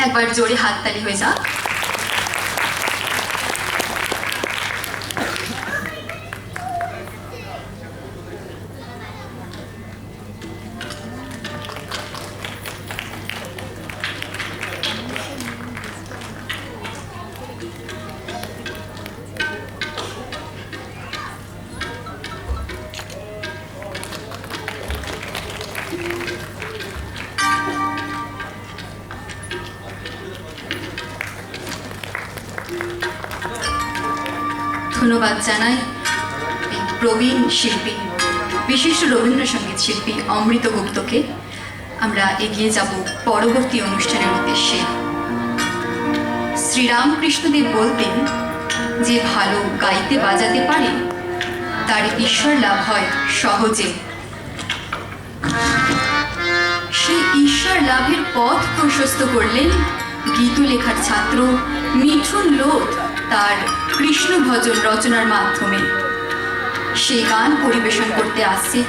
একবার জোরে হাততালি হয়ে যাক ধন্যবাদ জানাই প্রবীণ শিল্পী, বিশিষ্ট রবীন্দ্রসঙ্গীত শিল্পী অমৃত গুপ্তকে। আমরা এগিয়ে যাব পরবর্তী অনুষ্ঠানের উদ্দেশ্যে। শ্রীরামকৃষ্ণদেব বলতেন, যে ভালো গাইতে বাজাতে পারে, তার ঈশ্বর লাভ হয় সহজে। সেই ঈশ্বর লাভের পথ প্রশস্ত করলেন গীত লেখার ছাত্র, মিঠুন লোধ তার কৃষ্ণ ভজন রচনার মাধ্যমে। সে গান পরিবেশন করতে আসছে